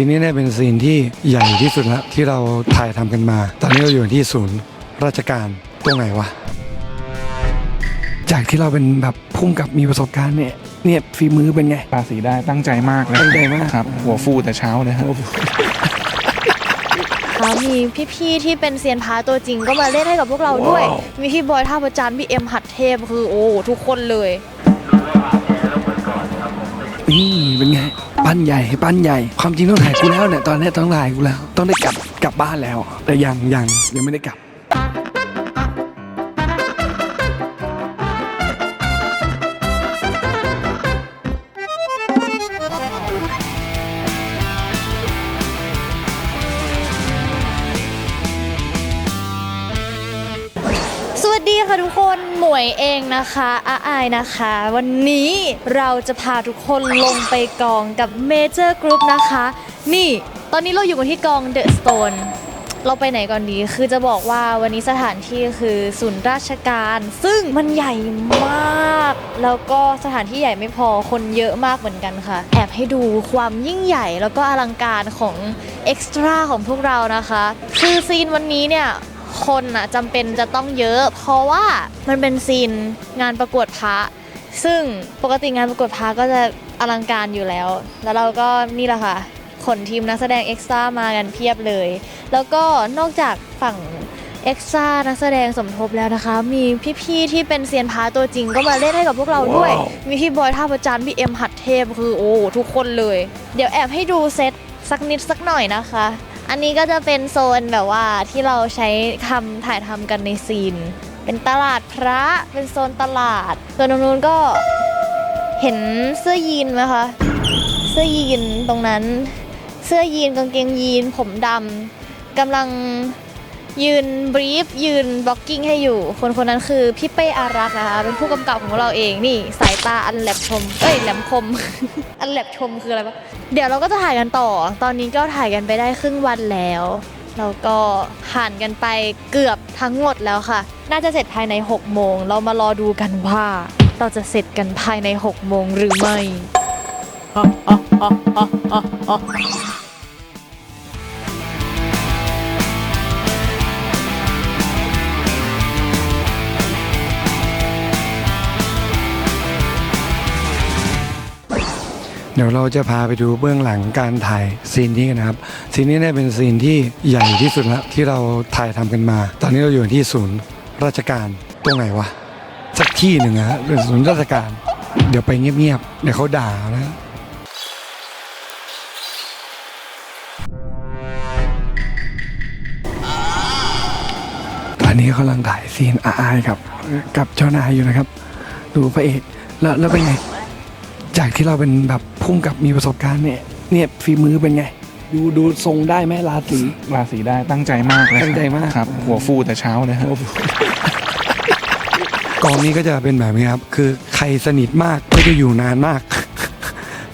ซีนนี้เนี่ยเป็นซีนที่ใหญ่ที่สุดแล้วที่เราถ่ายทำกันมา ตอนนี้เราอยู่ที่ศูนย์ราชการตรงไหนวะ จากที่เราเป็นแบบพุ่มกับมีประสบการณ์เนี่ยเนี่ยฝีมือเป็นไงราศีได้ตั้งใจมากเลยตั้งใจมากครับ หัวฟูแต่เช้าเลยครับค่ะมีพี่ๆที่เป็นเซียนพาตัวจริงก็มาเล่นให้กับพวกเราด้วย มีพี่บอยท่าประจันทร์พี่เอ็มหัดเทพคือโอ้ทุกคนเลยนี่เป็นไง ปั้นใหญ่ปั้นใหญ่ ความจริงต้องถ่ายกูแล้วเนี่ยตอนนี้ต้องถ่ายกูแล้ว ต้องได้กลับกลับบ้านแล้ว แต่ยังยังยังไม่ได้กลับ ค่ะทุกคน หมวยเองนะคะอาอายนะคะ วันนี้เราจะพาทุกคนลงไปกองกับเมเจอร์กรุ๊ปนะคะ นี่ตอนนี้เราอยู่กันที่กองเดอะสโตนเราไปไหนก่อนดี คือจะบอกว่าวันนี้สถานที่คือศูนย์ราชการ ซึ่งมันใหญ่มาก แล้วก็สถานที่ใหญ่ไม่พอ คนเยอะมากเหมือนกันค่ะ แอบให้ดูความยิ่งใหญ่แล้วก็อลังการของเอ็กซ์ตร้าของพวกเรานะคะ คือซีนวันนี้เนี่ย คนอะจำเป็นจะต้องเยอะ เพราะว่ามันเป็นซีนงานประกวดพระซึ่งปกติงานประกวดพระก็จะอลังการอยู่แล้ว แล้วเราก็นี่แหละค่ะขนทีมนักแสดงเอ็กซ์ตร้ามากันเพียบเลย แล้วก็นอกจากฝั่งเอ็กซ์ตร้านักแสดงสมทบแล้วนะคะ มีพี่ๆที่เป็นเซียนพระตัวจริงก็มาเล่นให้กับพวกเราด้วย มีพี่บอยท่าประจันทร์พี่เอ็มหัดเทพคือโอ้ทุกคนเลย เดี๋ยวแอบให้ดูเซตสักนิดสักหน่อยนะคะ อันนี้ก็จะเป็นโซนแบบว่าที่เราใช้ทำถ่ายทำกันในซีน เป็นตลาดพระเป็นโซนตลาดส่วนตรงนู้นก็เห็นเสื้อยีนไหมคะเสื้อยีนตรงนั้น เสื้อยีนกางเกงยีนผมดำกำลัง ยืนบรีฟยืนบล็อกกิ้งให้อยู่ คนคนนั้นคือพี่เป้อารักษ์นะคะ เป็นผู้กำกับของเราเองนี่สายตาอันแหลมคมเอ้ยแหลมคม อันแหลมคมคืออะไรวะเดี๋ยวเราก็จะถ่ายกันต่อ ตอนนี้ก็ถ่ายกันไปได้ครึ่งวันแล้วแล้วก็ผ่านกันไปเกือบทั้งหมดแล้วค่ะ น่าจะเสร็จภายใน 6 โมง เรามารอดูกันว่า เราจะเสร็จกันภายใน 6 โมงหรือไม่ ดี๋ยวเราจะพาไปดูเบื้องหลังการถ่ายซีนนี้กันนะครับ ซีนนี้เนี่ยเป็นซีนที่ใหญ่ที่สุดล้วที่เราถ่ายทำกันมา ตอนนี้เราอยู่ที่ศูนย์ราชการตรงไหนวะสักที่หนึ่งอะฮะเป็นศูนย์ราชการ เดี๋ยวไปเงียบๆเดี๋ยวเขาด่านะตอนนี้กำลังถ่ายซีนอาอายกับกับเจ้านายอยู่นะครับ ดูพระเอกแล้วแล้วเป็นไง จากที่เราเป็นแบบพุ่มกับมีประสบการณ์เนี่ย เนี่ยฝีมือเป็นไง ดูดูทรงได้ไหมราศี ราศีได้ตั้งใจมากเลยตั้งใจมาก ครับ หัวฟูแต่เช้าเลยครับกองนี้ก็จะเป็นแบบนี้ครับ คือใครสนิทมากก็จะอยู่นานมาก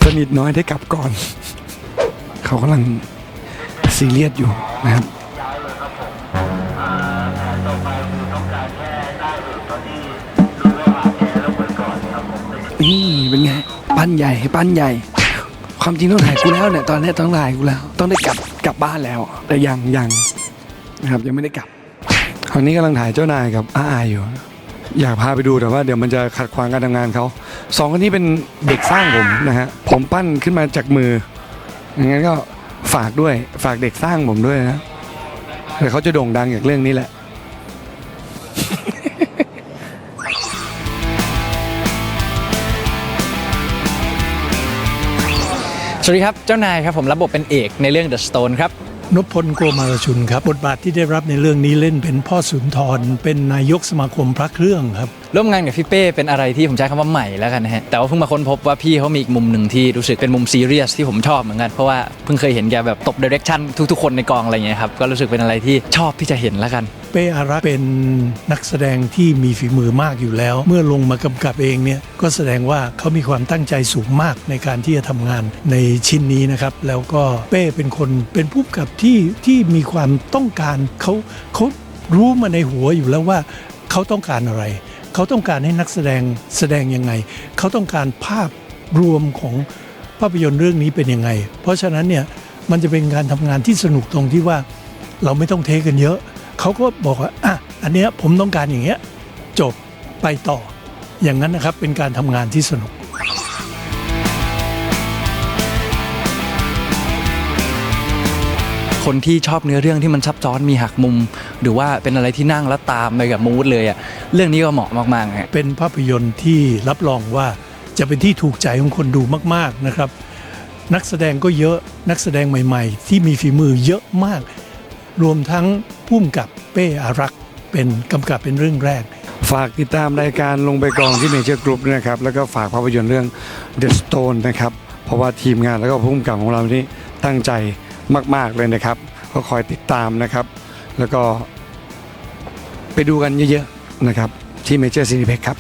สนิทน้อยได้กลับก่อน เขากำลังซีเรียสอยู่นะครับนี่เป็นไง ปั้นใหญ่ให้ปั้นใหญ่ ความจริงต้องถ่ายกูแล้วเนี่ยตอนนี้ต้องถ่ายกูแล้ว ต้องได้กลับกลับบ้านแล้ว แต่ยังยังนะครับยังไม่ได้กลับคราวนี้กำลังถ่ายเจ้านายกับอาอายอยู่ อยากพาไปดูแต่ว่าเดี๋ยวมันจะขัดขวางการทำงานเขาสองคนนี้เป็นเด็กสร้างผมนะฮะผมปั้นขึ้นมาจากมืออย่างนั้นก็ฝากด้วยฝากเด็กสร้างผมด้วยนะเดี๋ยวเขาจะโด่งดังจากเรื่องนี้แหละ สวัสดีครับ เจ้านายครับผมรับบทเป็นเอกในเรื่อง The Stone ครับนพพลโกมารชุนครับ บทบาทที่ได้รับในเรื่องนี้เล่นเป็นพ่อสุนทร เป็นนายกสมาคมพระเครื่องครับ ร่วมงานกับพี่เป้เป็นอะไรที่ผมใช้คำว่าใหม่แล้วกันนะฮะ แต่ว่าเพิ่งมาค้นพบว่าพี่เขามีอีกมุมหนึ่งที่รู้สึกเป็นมุมซีเรียสที่ผมชอบเหมือนกัน เพราะว่าเพิ่งเคยเห็นแกแบบตบดิเรกชันทุกๆ คนในกองอะไรอย่างเงี้ยครับ ก็รู้สึกเป็นอะไรที่ชอบที่จะเห็นแล้วกันเป้อารักเป็นนักแสดงที่มีฝีมือมากอยู่แล้ว เมื่อลงมากำกับเองเนี่ยก็แสดงว่าเขามีความตั้งใจสูงมากในการที่จะทำงานในชิ้นนี้นะครับ แล้วก็เป้เป็นคนเป็นผู้กำกับที่ที่มีความต้องการเขาเขารู้มาในหัวอยู่แล้วว่าเขาต้องการอะไร เขาต้องการให้นักแสดงแสดงยังไง เขาต้องการภาพรวมของภาพยนตร์เรื่องนี้เป็นยังไง เพราะฉะนั้นเนี่ยมันจะเป็นการทำงานที่สนุกตรงที่ว่าเราไม่ต้องเทกันเยอะ เขาก็บอกว่าอะอันเนี้ยผมต้องการอย่างเงี้ยจบไปต่อ อย่างนั้นนะครับเป็นการทำงานที่สนุก คนที่ชอบเนื้อเรื่องที่มันซับซ้อนมีหักมุม หรือว่าเป็นอะไรที่นั่งแล้วตามไปกับมูดเลยอะเรื่องนี้ก็เหมาะมากๆฮะเป็นภาพยนตร์ที่รับรองว่าจะเป็นที่ถูกใจของคนดูมาก ๆนะครับ นักแสดงก็เยอะนักแสดงใหม่ ๆ ที่มีฝีมือเยอะมาก รวมทั้งพุ่มกับเป้อารักษ์เป็นกำกับเป็นเรื่องแรก ฝากติดตามรายการลงไปกองที่เมเจอร์กรุ๊ปนะครับ แล้วก็ฝากภาพยนตร์เรื่อง The Stone นะครับ เพราะว่าทีมงานแล้วก็ผู้กำกับของเรานี่ตั้งใจมาก ๆ เลยนะครับ ก็คอยติดตามนะครับ แล้วก็ไปดูกันเยอะ ๆ นะครับ ที่เมเจอร์ซีนิเพ็กครับ